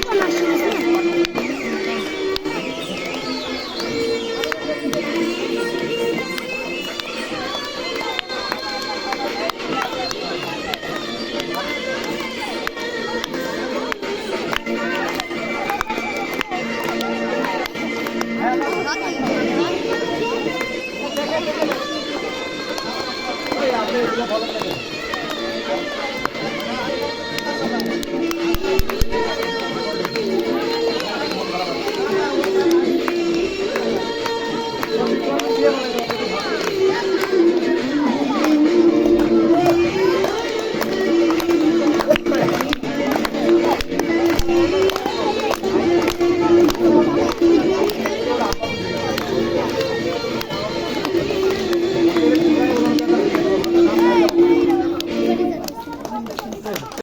ভালো